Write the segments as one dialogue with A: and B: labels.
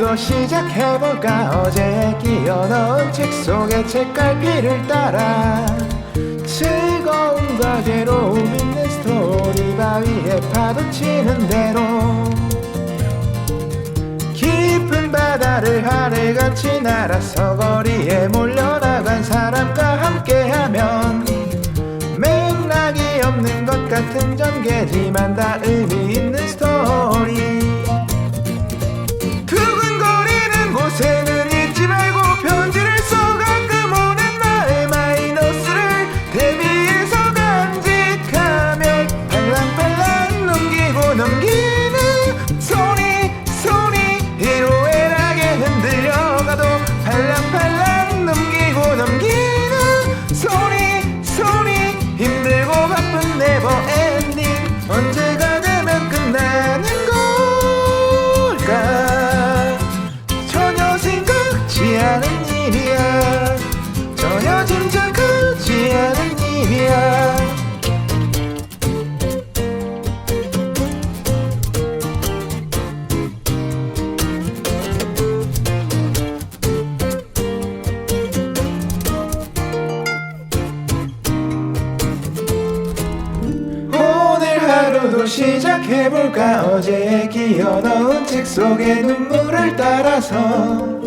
A: 하루도 시작해볼까? 어제 끼어넣은 책 속의 책갈피를 따라 즐거운 과제로 있는 스토리 바위에 파도 치는 대로 깊은 바다를 하늘같이 날아서 거리에 몰려나간 사람과 함께하면 맥락이 없는 것 같은 전개지만 다 의미 있는 스토리 시작해볼까? 어제에 끼어넣은 책 속의 눈물을 따라서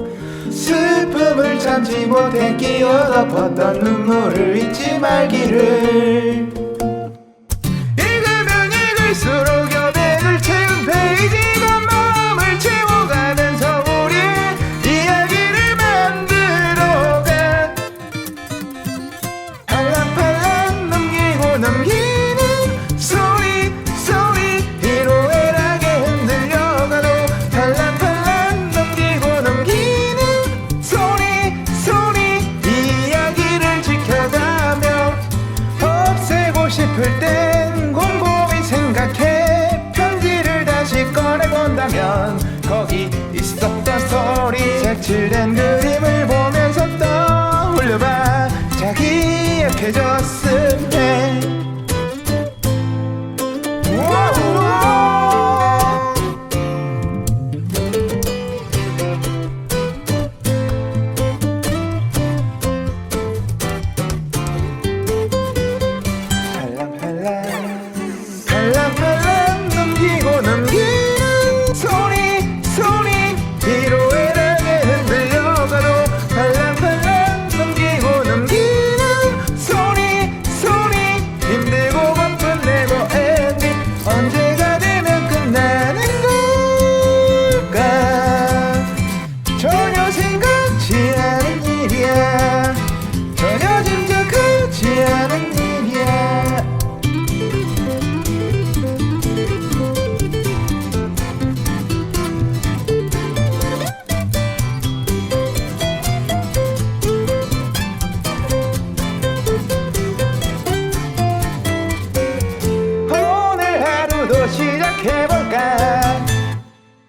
A: 슬픔을 참지 못해 끼어 덮었던 눈물을 잊지 말기를 싶을 땐 곰곰이 생각해. 편지를 다시 꺼내본다면 거기 있었던 스토리. 색칠된 그림을 보면서 떠올려봐. 자 기억해졌어